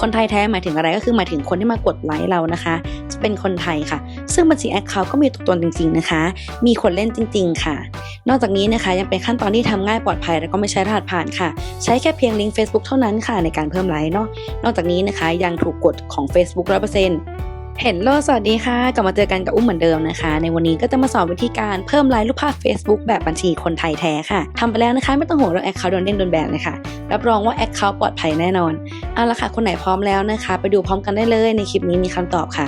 คนไทยแท้หมายถึงอะไรก็คือหมายถึงคนที่มากดไลค์เรานะคะ จะเป็นคนไทยค่ะ ซึ่งบัญชีแอคเคาท์ก็มีตัวตนจริง ๆนะคะ มีคนเล่นจริง ๆ ค่ะ นอกจากนี้นะคะยังเป็นขั้นตอนที่ทำง่ายปลอดภัยแล้วก็ไม่ใช้รหัสผ่านค่ะ ใช้แค่เพียงลิงก์ Facebook เท่านั้นค่ะในการเพิ่มไลค์เนาะนอกจากนี้นะคะยังถูกกฎของ Facebook 100% เห็นโลสวัสดีค่ะ กลับมาเจอกันกับอุ้มเหมือนเดิมนะคะ ในวันนี้ก็จะมาสอนวิธีการเพิ่มไลค์รูปภาพ Facebook แบบบัญชีคนไทยแท้ค่ะทำไปแล้วนะคะ ไม่ต้องห่วงเรื่องแอคเคาท์โดนเด้งโดนแบนเลยค่ะ รับรองว่าแอคเคาท์ปลอดภัยแน่นอนเอาละค่ะ คนไหนพร้อมแล้วนะคะ ไปดูพร้อมกันได้เลยในคลิปนี้มีคำตอบค่ะ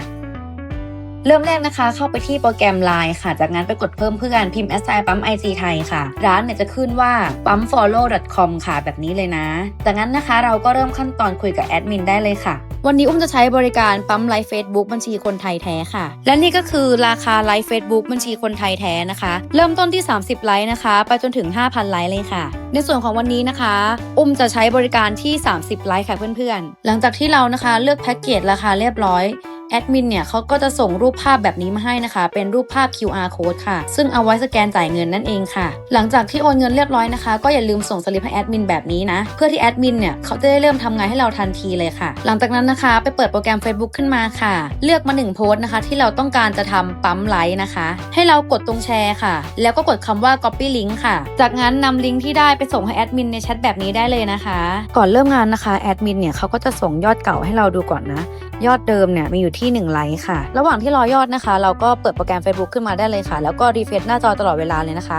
เริ่มแรกนะคะ เข้าไปที่โปรแกรม Line ค่ะ จากนั้นไปกดเพิ่มเพื่อนพิมพ์ s i ปั๊ม IG ไทยค่ะ ร้านเนี่ยจะขึ้นว่าปั๊ม follow com ค่ะ แบบนี้เลยนะ จากนั้นนะคะเราก็เริ่มขั้นตอนคุยกับแอดมินได้เลยค่ะ วันนี้อุ้มจะใช้บริการปั๊มไลฟ์เฟซบุ๊กบัญชีคนไทยแท้ค่ะ และนี่ก็คือราคาไลฟ์เฟซบุ๊กบัญชีคนไทยแท้นะคะ เริ่มต้นที่ 30 ไลค์นะคะ ไปจนถึง 5,000 ไลค์เลยค่ะ ในส่วนของวันนี้นะคะ อุ้มจะใช้บริการที่ 30 ไลค์ค่ะเพื่อนๆ หลังจากที่เรานะคะเลือกแพ็กเกจราคาเรียบร้อย แอดมินเนี่ยเขาก็จะส่งรูปภาพแบบนี้มาให้นะคะ เป็นรูปภาพ QR code ค่ะ ซึ่งเอาไว้สแกนจ่ายเงินนั่นเองค่ะ หลังจากที่โอนเงินเรียบร้อยนะคะ ก็อย่าลืมส่งสลิปให้แอดมินแบบนี้นะ เพื่อที่แอดมินเนี่ยเขาจะได้เริ่มทำงานให้เราทันทีเลยค่ะ หลังจากนั้นนะคะ ไปเปิดโปรแกรม Facebook ขึ้นมาค่ะ เลือกมา1โพสต์นะคะ ที่เราต้องการจะทำปั๊มไลค์นะคะ ให้เรากดตรงแชร์ค่ะ แล้วก็กดคำว่า copy link ค่ะ จากนั้นนำลิงก์ที่ได้ไปส่งให้แอดมินในแชทแบบนี้ได้เลยนะคะ ก่อนเริ่มงานนะคะแอดมินเนี่ยเขาก็จะส่งยอดเก่าให้เราดูก่อนนะ ยอดเดิมเนี่ยมีอยู่ที่ 1 ไลค์ค่ะ ระหว่างที่รอยอดนะคะ เราก็เปิดโปรแกรม Facebook ขึ้นมาได้เลยค่ะ แล้วก็รีเฟรชหน้าจอตลอดเวลาเลยนะคะ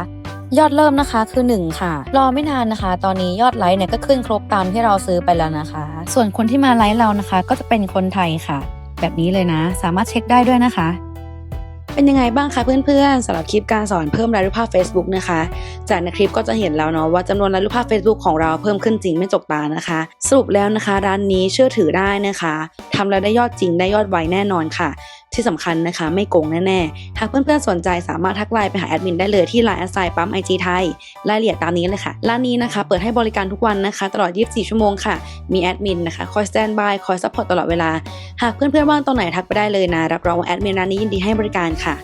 ยอดเริ่มนะคะคือ 1 ค่ะ รอไม่นานนะคะ ตอนนี้ยอดไลค์เนี่ยก็ขึ้นครบตามที่เราซื้อไปแล้วนะคะ ส่วนคนที่มาไลค์เรานะคะ ก็จะเป็นคนไทยค่ะ แบบนี้เลยนะ สามารถเช็คได้ด้วยนะคะ เป็นยังไงบ้างคะเพื่อนๆสำหรับคลิปการสอนเพิ่มรายรูปภาพ Facebook นะคะ จากในคลิปก็จะเห็นแล้วเนาะว่าจำนวนรายรูปภาพ Facebook ของเราเพิ่มขึ้นจริงไม่จกตานะคะ สรุปแล้วนะคะ ร้านนี้เชื่อถือได้นะคะทำแล้วได้ยอดจริงได้ยอดไวแน่นอนค่ะ ที่สำคัญนะคะ ไม่โกงแน่ๆ หากเพื่อนๆสนใจสามารถทักไลน์ไปหาแอดมินได้เลยที่ไลน์แอสไซปั๊มไอจีไทยรายละเอียดตามนี้เลยค่ะ ร้านนี้นะคะ เปิดให้บริการทุกวันนะคะ ตลอด 24 ชั่วโมงค่ะ มีแอดมินนะคะคอยสแตนบายคอยซัพพอร์ตตลอดเวลา หากเพื่อนๆว่างตรงไหนทักไปได้เลยนะ รับรองว่าแอดมินร้านนี้ยินดีให้บริการค่ะ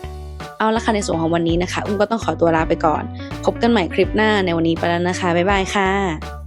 เอาละค่ะในส่วนของวันนี้นะคะ อุ้มก็ต้องขอตัวลาไปก่อน พบกันใหม่คลิปหน้าในวันนี้ไปแล้วนะคะบ๊ายบายค่ะ